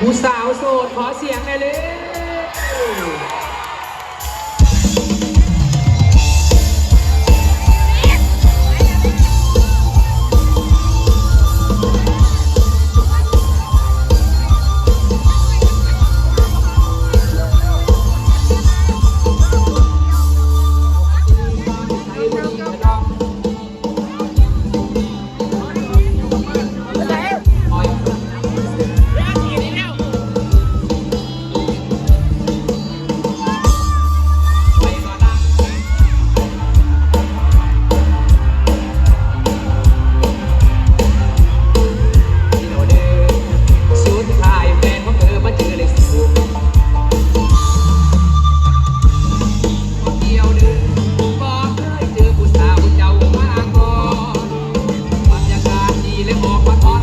ผู้สาวโสดขอเสียงหน่อยเลย my heart.